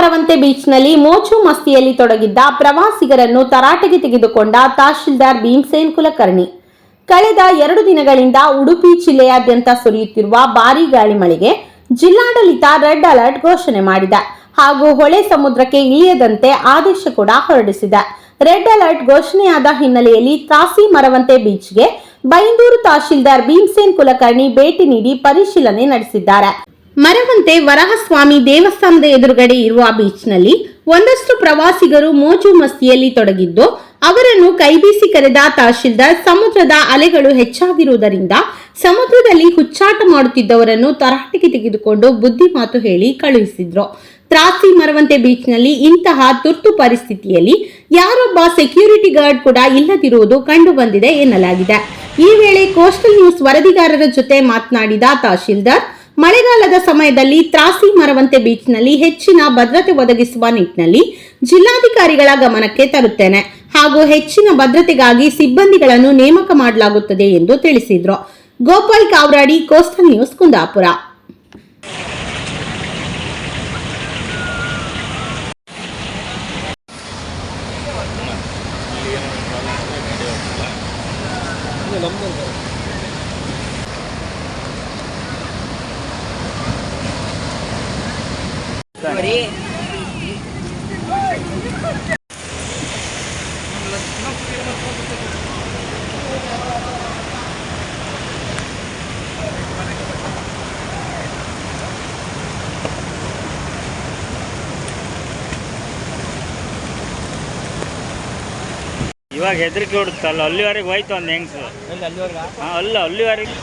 ಮರವಂತೆ ಬೀಚ್ನಲ್ಲಿ ಮೋಚು ಮಸ್ತಿಯಲ್ಲಿ ತೊಡಗಿದ್ದ ಪ್ರವಾಸಿಗರನ್ನು ತರಾಟೆಗೆ ತೆಗೆದುಕೊಂಡ ತಹಶೀಲ್ದಾರ್ ಭೀಮಸೇನ್ ಕುಲಕರ್ಣಿ. ಕಳೆದ ಎರಡು ದಿನಗಳಿಂದ ಉಡುಪಿ ಜಿಲ್ಲೆಯಾದ್ಯಂತ ಸುರಿಯುತ್ತಿರುವ ಭಾರೀ ಗಾಳಿ ಮಳೆಗೆ ಜಿಲ್ಲಾಡಳಿತ ರೆಡ್ ಅಲರ್ಟ್ ಘೋಷಣೆ ಮಾಡಿದೆ. ಹಾಗೂ ಹೊಳೆ ಸಮುದ್ರಕ್ಕೆ ಇಳಿಯದಂತೆ ಆದೇಶ ಕೂಡ ಹೊರಡಿಸಿದೆ. ರೆಡ್ ಅಲರ್ಟ್ ಘೋಷಣೆಯಾದ ಹಿನ್ನೆಲೆಯಲ್ಲಿ ತಾಸಿ ಮರವಂತೆ ಬೀಚ್ಗೆ ಬೈಂದೂರು ತಹಶೀಲ್ದಾರ್ ಭೀಮಸೇನ್ ಕುಲಕರ್ಣಿ ಭೇಟಿ ನೀಡಿ ಪರಿಶೀಲನೆ ನಡೆಸಿದ್ದಾರೆ. ಮರವಂತೆ ವರಹಸ್ವಾಮಿ ದೇವಸ್ಥಾನದ ಎದುರುಗಡೆ ಇರುವ ಬೀಚ್ನಲ್ಲಿ ಒಂದಷ್ಟು ಪ್ರವಾಸಿಗರು ಮೋಜು ಮಸ್ತಿಯಲ್ಲಿ ತೊಡಗಿದ್ದು, ಅವರನ್ನು ಕೈಬೀಸಿ ಕರೆದ ತಹಶೀಲ್ದಾರ್ ಸಮುದ್ರದ ಅಲೆಗಳು ಹೆಚ್ಚಾಗಿರುವುದರಿಂದ ಸಮುದ್ರದಲ್ಲಿ ಹುಚ್ಚಾಟ ಮಾಡುತ್ತಿದ್ದವರನ್ನು ತರಾಟೆಗೆ ತೆಗೆದುಕೊಂಡು ಬುದ್ಧಿ ಮಾತು ಹೇಳಿ ಕಳುಹಿಸಿದ್ರು. ತ್ರಾಸಿ ಮರವಂತೆ ಬೀಚ್ನಲ್ಲಿ ಇಂತಹ ತುರ್ತು ಪರಿಸ್ಥಿತಿಯಲ್ಲಿ ಯಾರೊಬ್ಬ ಸೆಕ್ಯೂರಿಟಿ ಗಾರ್ಡ್ ಕೂಡ ಇಲ್ಲದಿರುವುದು ಕಂಡು ಬಂದಿದೆ ಎನ್ನಲಾಗಿದೆ. ಈ ವೇಳೆ ಕೋಸ್ಟಲ್ ನ್ಯೂಸ್ ವರದಿಗಾರರ ಜೊತೆ ಮಾತನಾಡಿದ ತಹಶೀಲ್ದಾರ್ ಮಳೆಗಾಲದ ಸಮಯದಲ್ಲಿ ತ್ರಾಸಿ ಮರವಂತೆ ಬೀಚ್ನಲ್ಲಿ ಹೆಚ್ಚಿನ ಭದ್ರತೆ ಒದಗಿಸುವ ನಿಟ್ಟಿನಲ್ಲಿ ಜಿಲ್ಲಾಧಿಕಾರಿಗಳ ಗಮನಕ್ಕೆ ತರುತ್ತೇನೆ. ಹಾಗೂ ಹೆಚ್ಚಿನ ಭದ್ರತೆಗಾಗಿ ಸಿಬ್ಬಂದಿಗಳನ್ನು ನೇಮಕ ಮಾಡಲಾಗುತ್ತದೆ ಎಂದು ತಿಳಿಸಿದ್ರು. Gopal Kavradi coastal news, Kundapura. ಇವಾಗ ಹೆದರಿಕೆ ಹೊಡುತ್ತಲ್ಲ ಅಲ್ಲಿವರೆಗೆ ಹೋಯ್ತು ಒಂದು ಹೆಂಗ್ಸು. ಅಲ್ಲ ಅಲ್ಲಿವರೆಗೆ.